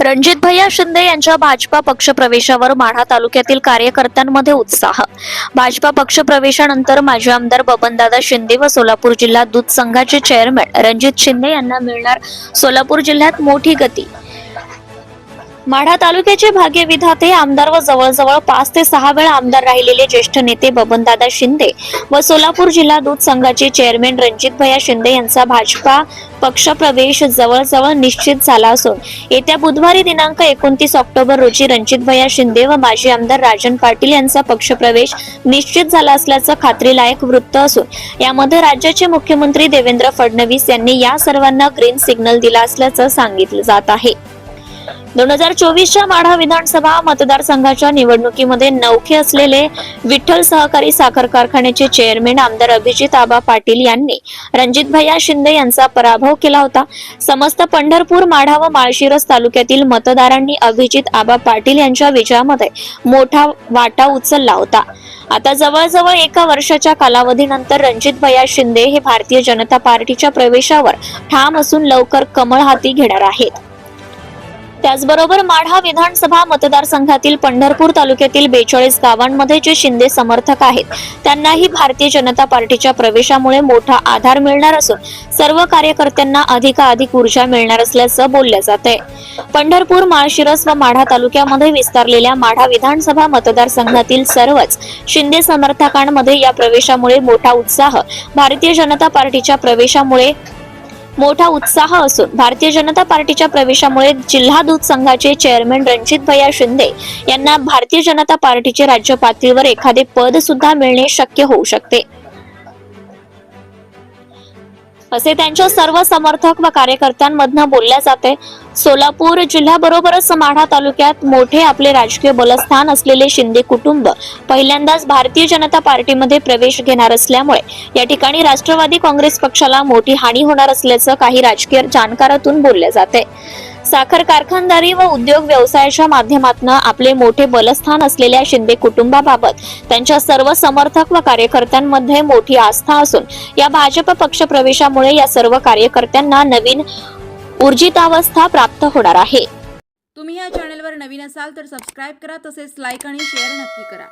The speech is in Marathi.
रणजित भैया शिंदे यांच्या भाजपा पक्षप्रवेशावर माढा तालुक्यातील कार्यकर्त्यांमध्ये उत्साह. भाजपा पक्षप्रवेशानंतर माजी आमदार बबनदादा शिंदे व सोलापूर जिल्हा दूध संघाचे चेअरमॅन रणजित शिंदे यांना मिळणार सोलापूर जिल्ह्यात मोठी गती. माढा तालुक्याचे भाग्य विधाते आमदार व जवळजवळ पाच ते सहा वेळा आमदार राहिलेले ज्येष्ठ नेते बबनदादा शिंदे व सोलापूर जिल्हा दूध संघाचे चेअरमॅन रणजित भैया शिंदे यांचा भाजपा पक्षप्रवेश जवळजवळ निश्चित झाला असून येत्या बुधवारी दिनांक एकोणतीस ऑक्टोबर रोजी रणजित भैया शिंदे व माजी आमदार राजन पाटील यांचा पक्षप्रवेश निश्चित झाला असल्याचं खात्रीलायक वृत्त असून यामध्ये राज्याचे मुख्यमंत्री देवेंद्र फडणवीस यांनी या सर्वांना ग्रीन सिग्नल दिला असल्याचं सांगितलं जात आहे. दोन हजार चोवीसच्या माढा विधानसभा मतदारसंघाच्या निवडणुकीमध्ये नौखे असलेले विठ्ठल सहकारी साखर कारखान्याचे चेअरमॅन आमदार अभिजित आबा पाटील यांनी रणजित भैया शिंदे यांचा पराभव केला होता. समस्त पंढरपूर माढा व माळशिरस तालुक्यातील मतदारांनी अभिजित आबा पाटील यांच्या विजयामध्ये मोठा वाटा उचलला होता. आता जवळजवळ एका वर्षाच्या कालावधीनंतर रणजित भैया शिंदे हे भारतीय जनता पार्टीच्या प्रवेशावर ठाम असून लवकर कमळ हाती घेणार आहेत. त्याचबरोबर माढा विधानसभा मतदारसंघातील पंढरपूर तालुक्यातील बेचाळीस गावांमध्ये जे शिंदे समर्थक आहेत त्यांनाही भारतीय जनता पार्टीच्या प्रवेशामुळे मोठा आधार मिळणार असून सर्व कार्यकर्त्यांना अधिकाधिक ऊर्जा मिळणार असल्याचं बोललं जात आहे. पंढरपूर माळशिरस व माढा तालुक्यामध्ये विस्तारलेल्या माढा विधानसभा मतदारसंघातील सर्वच शिंदे समर्थकांमध्ये या प्रवेशामुळे मोठा उत्साह भारतीय जनता पार्टीच्या प्रवेशामुळे मोठा उत्साह असून भारतीय जनता पार्टीच्या प्रवेशामुळे जिल्हा दूध संघाचे चेअरमॅन रणजित भैया शिंदे यांना भारतीय जनता पार्टीचे राज्य पातळीवर एखादे पद सुद्धा मिळणे शक्य होऊ शकते. असे त्यांच्या सर्व समर्थक व कार्यकर्त्यांमधनं बोलल्या जाते. सोलापूर जिल्ह्याबरोबरच माढा तालुक्यात मोठे आपले राजकीय बलस्थान असलेले शिंदे कुटुंब पहिल्यांदाच भारतीय जनता पार्टीमध्ये प्रवेश घेणार असल्यामुळे या ठिकाणी राष्ट्रवादी काँग्रेस पक्षाला मोठी हानी होणार असल्याचं काही राजकीय जाणकारातून बोलले जाते. साखर कारखानदारी व उद्योग व्यवसायाच्या माध्यमातून आपले मोठे बलस्थान असलेल्या शिंदे कुटुंबाबाबत त्यांच्या सर्व समर्थक व कार्यकर्त्यांमध्ये मोठी आस्था असून या भाजप पक्ष प्रवेशामुळे या सर्व कार्यकर्त्यांना नवीन ऊर्जितावस्था प्राप्त होणार आहे. तुम्ही या चॅनेलवर नवीन असाल तर सबस्क्राईब करा तसेच लाईक आणि शेअर नक्की करा.